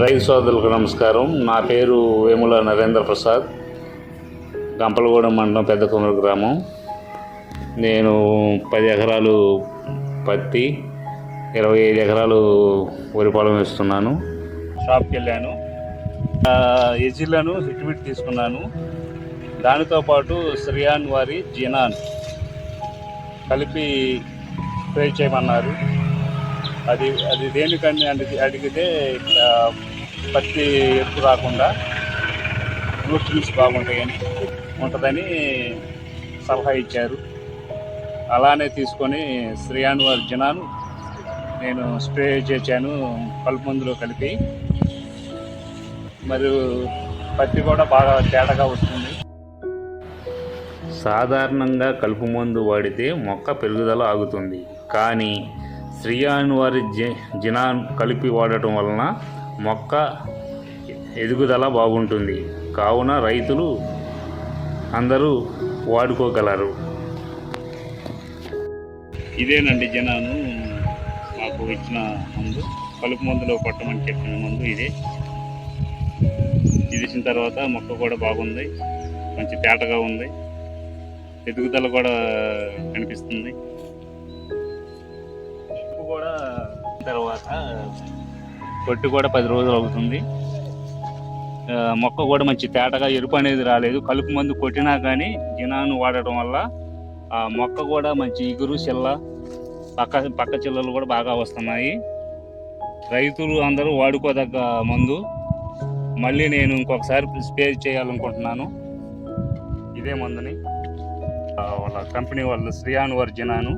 రైతు సోదరులకు నమస్కారం. నా పేరు వేముల నరేంద్ర ప్రసాద్. గంపలగూడెం మండలం పెద్ద కుమర గ్రామం. నేను పది ఎకరాలు పత్తి ఇరవై ఐదు ఎకరాలు వరి పొలం వేస్తున్నాను. షాప్కి వెళ్ళాను. ఎజిలను హిట్మిట్ తీసుకున్నాను. దానితో పాటు శ్రియాన్ వారి జినాన్ కలిపి స్ప్రే చేయమన్నారు. అది అది దేనికని అడిగి అడిగితే ఇట్లా పత్తి ఎత్తు రాకుండా న్యూట్రిన్స్ బాగుంటాయని ఉంటుందని సలహా ఇచ్చారు. అలానే తీసుకొని శ్రీయాన్ వారి జనాను నేను స్ప్రే చేశాను కలుపు మందులో కలిపి. మరియు పత్తి కూడా బాగా తేటగా వస్తుంది. సాధారణంగా కలుపు మందు వాడితే మొక్క పెరుగుదల ఆగుతుంది. కానీ శ్రీయాన్ వారి జి జినాన్ కలిపి వాడటం వలన మొక్క ఎదుగుదల బాగుంటుంది. కావున రైతులు అందరూ వాడుకోగలరు. ఇదేనండి జనాను మాకు ఇచ్చిన మందు. కలుపు మందులో కొట్టమని చెప్పిన మందు ఇదే. ఇది ఇచ్చిన తర్వాత మొక్క కూడా బాగుంది. మంచి తేటగా ఉంది. ఎదుగుదల కూడా కనిపిస్తుంది. తర్వాత పొట్టు కూడా పది రోజులు అవుతుంది. మొక్క కూడా మంచి తేటగా ఎరుపు అనేది రాలేదు. కలుపు మందు కొట్టినా కానీ జినాను వాడటం వల్ల ఆ మొక్క కూడా మంచి ఇగురు చిల్ల పక్క పక్క చిల్లలు కూడా బాగా వస్తున్నాయి. రైతులు అందరూ వాడుకోదగ్గ మందు. మళ్ళీ నేను ఇంకొకసారి స్ప్రే చేయాలనుకుంటున్నాను. ఇదే మందుని వాళ్ళ కంపెనీ వాళ్ళు శ్రీయాన్ వర్జినాను